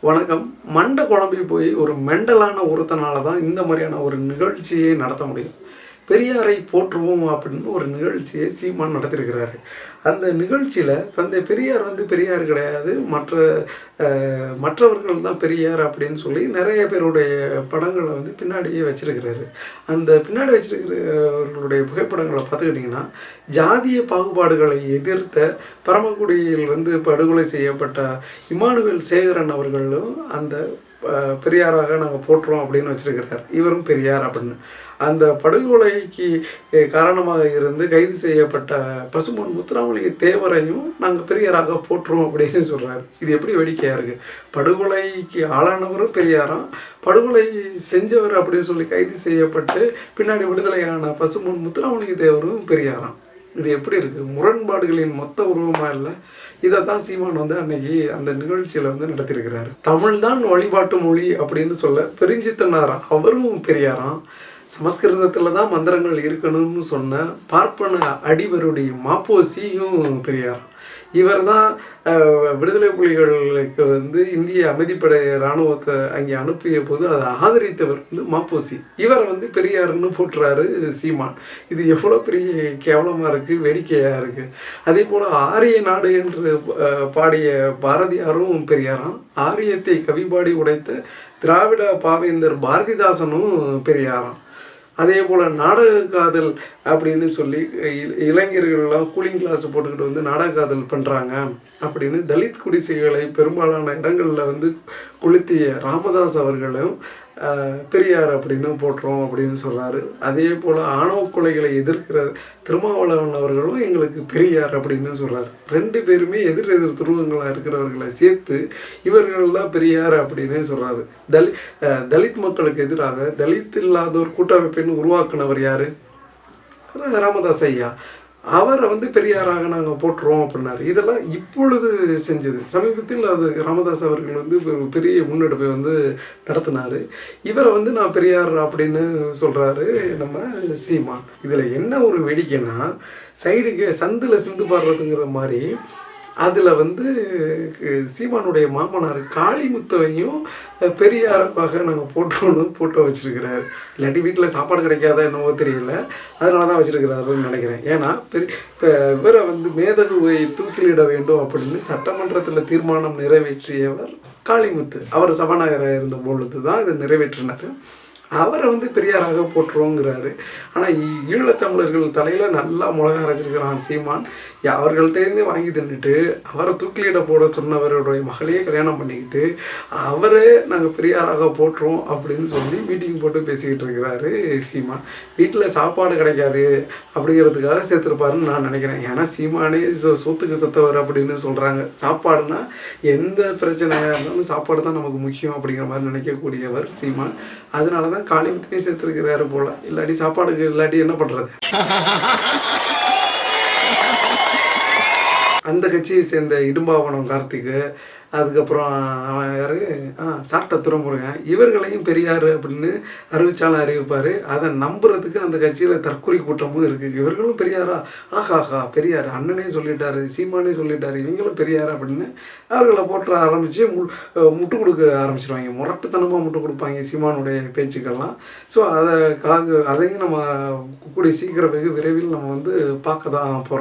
வணக்கம். மண்டை குழம்பி போய் ஒரு மெண்டலான ஒருத்தனால தான் இந்த மாதிரியான ஒரு நிகழ்ச்சியை நடத்த முடியும். பெரியாரை போற்றுவோம் அப்படின்னு ஒரு நிகழ்ச்சியை சீமான் நடத்திருக்கிறாரு அந்த நிகழ்ச்சியில் தந்தை பெரியார் வந்து பெரியார் கிடையாது மற்ற மற்றவர்கள் தான் பெரியார் அப்படின்னு சொல்லி நிறைய பேருடைய படங்களை வந்து பின்னாடியே வச்சிருக்கிறாரு. அந்த பின்னாடி வச்சிருக்கிறவர்களுடைய புகைப்படங்களை பார்த்துக்கிட்டிங்கன்னா ஜாதிய பாகுபாடுகளை எதிர்த்த பரமக்குடியில் வந்து படுகொலை செய்யப்பட்ட இமானுவேல் சேகரன் அவர்களும் அந்த பெரியாராக நாங்கள் போற்றுறோம் அப்படின்னு வச்சுருக்கிறார். இவரும் பெரியார் அப்படின்னு. அந்த படுகொலைக்கு காரணமாக இருந்து கைது செய்யப்பட்ட பசுமன் முத்துராமலிங்க தேவரையும் நாங்கள் பெரியாராக போட்டுருவோம் அப்படின்னு சொல்கிறாரு இது எப்படி வேடிக்கையாக இருக்குது படுகொலைக்கு ஆளானவரும் பெரியாராம் படுகொலை செஞ்சவர் அப்படின்னு சொல்லி கைது செய்யப்பட்டு பின்னாடி விடுதலையான பசுமன் முத்துராமலிங்க தேவரும் பெரியாராம். இது எப்படி இருக்குது முரண்பாடுகளின் மொத்த உருவமாக இல்லை? இதை தான் சீமான் வந்து அன்னைக்கு அந்த நிகழ்ச்சியில் வந்து நடத்தியிருக்கிறாரு. தமிழ் தான் வழிபாட்டு மொழி அப்படின்னு சொல்ல பெருஞ்சித்தனார்? அவரும் பெரியாராம் சமஸ்கிருதத்தில் தான் மந்திரங்கள் இருக்கணும்னு சொன்ன பார்ப்பன அடிவருடைய மாப்போசியும் பெரியாராம் இவர் தான் விடுதலை புலிகளுக்கு வந்து இந்திய அமைதிப்படை இராணுவத்தை அங்கே அனுப்பிய போது அதை ஆதரித்தவர் வந்து மாப்போசி. இவரை வந்து பெரியாருன்னு போட்டுறாரு சீமான். இது எவ்வளோ பெரிய கேவலமாக இருக்குது வேடிக்கையாக இருக்குது அதே போல் ஆரிய நாடு என்று பாடிய பாரதியாரும் பெரியாராம் ஆரியத்தை கவிபாடி உடைத்த திராவிட பாவேந்தர் பாரதிதாசனும் பெரியாராம். அதே போல் நாடக காதல் அப்படின்னு சொல்லி இ- இளைஞர்கள்லாம் கூலிங் கிளாஸ் போட்டுக்கிட்டு வந்து நாடக காதல் பண்ணுறாங்க அப்படின்னு தலித் குடிசைகளை பெரும்பாலான இடங்களில் வந்து கொளுத்திய ராமதாஸ் அவர்களும் பெரியார் அப்படின்னு போட்டுறோம் அப்படின்னு சொல்கிறாரு அதே போல் ஆணவ கொலைகளை எதிர்க்கிற திருமாவளவன் அவர்களும் எங்களுக்கு பெரியார் அப்படின்னு சொல்கிறார் ரெண்டு பேருமே எதிர் எதிர் துருவங்களாக இருக்கிறவர்களை சேர்த்து இவர்கள் தான் பெரியார் அப்படின்னு சொல்கிறாரு தலி தலித் மக்களுக்கு எதிராக தலித் இல்லாத ஒரு கூட்டமைப்பின் உருவாக்குனவர் யார்? ராமதாஸ் ஐயா. அவரை வந்து பெரியாராக நாங்கள் போட்டுருவோம் அப்படின்னாரு. இதெல்லாம் இப்பொழுது செஞ்சது. சமீபத்தில் அது ராமதாஸ் அவர்கள் வந்து ஒரு பெரிய முன்னெடுப்பை வந்து நடத்தினார். இவரை வந்து நான் பெரியார் அப்படின்னு சொல்கிறாரு நம்ம சீமா இதில் என்ன ஒரு வேடிக்கைன்னா சைடுக்கு சந்தில் சிந்து பாடுறதுங்கிற மாதிரி அதில் வந்து சீமானுடைய மாமனார் காளிமுத்துவையும் பெரியாரப்பாக நாங்கள் போட்டோன்னு போட்டோ வச்சுருக்கிறார். இல்லாட்டி வீட்டில் சாப்பாடு கிடைக்காத என்னவோ தெரியல. அதனால தான் வச்சுருக்கிறாருன்னு நினைக்கிறேன். ஏன்னா பெரிய இப்போ இவரை வந்து மேதகுவை தூக்கிலிட வேண்டும் அப்படின்னு சட்டமன்றத்தில் தீர்மானம் நிறைவேற்றியவர் காளிமுத்து. அவர் சபாநாயகராக இருந்த பொழுது தான் இதை நிறைவேற்றினார். அவரை வந்து பெரியாராக போட்டுருவோங்கிறாரு ஆனால் ஈழத்தமிழர்கள் தலையில் நல்லா மிளகா அரைச்சிருக்கிறான் சீமான். யா- அவர்கள்ட்டேருந்து வாங்கி தின்னுட்டு அவரை தூக்கிலிட போட சொன்னவருடைய மகளையே கல்யாணம் பண்ணிக்கிட்டு அவரே நாங்கள் பெரியாராக போட்டுருவோம் அப்படின்னு சொல்லி மீட்டிங் போட்டு பேசிக்கிட்டு இருக்கிறாரு சீமான். வீட்டில் சாப்பாடு கிடைக்காது அப்படிங்கிறதுக்காக சேர்த்துருப்பாருன்னு நான் நினைக்கிறேன். ஏன்னா சீமானே சொ சொத்துக்கு செத்தவர் அப்படின்னு சொல்கிறாங்க சாப்பாடுனா எந்த பிரச்சனையாக இருந்தாலும் சாப்பாடு தான் நமக்கு முக்கியம் அப்படிங்கிற மாதிரி நினைக்கக்கூடியவர் சீமான். அதனால தான் காளிமத்தினையும் சேர்த்துருக்கிறாரு போல். இல்லாட்டி சாப்பாடுக்கு இல்லாட்டி என்ன பண்ணுறது அந்த கட்சியை சேர்ந்த இடும்பாவனம் கார்த்திக்கு அதுக்கப்புறம் அவன் யாரு? ஆ சாப்பிட்ட துறைமுருகன் இவர்களையும் பெரியார் அப்படின்னு அறிவிச்சாலும் அறிவிப்பார். அதை நம்புறதுக்கு அந்த கட்சியில் தற்கொலை கூட்டமும் இருக்குது இவர்களும் பெரியாரா? ஆஹாஹா பெரியார். அண்ணனே சொல்லிட்டாரு சீமானே சொல்லிட்டாரு. இவங்களும் பெரியார் அப்படின்னு அவர்களை போட்டு ஆரம்பித்து மு முட்டு கொடுக்க ஆரம்பிச்சிருவாங்க. முரட்டுத்தனமாக முட்டு கொடுப்பாங்க சீமானுடைய பேச்சுக்கெல்லாம் ஸோ அதை காக அதையும் நம்ம கூடிய சீக்கிரம் வெகு விரைவில் நம்ம வந்து பார்க்க தான் போகிறோம்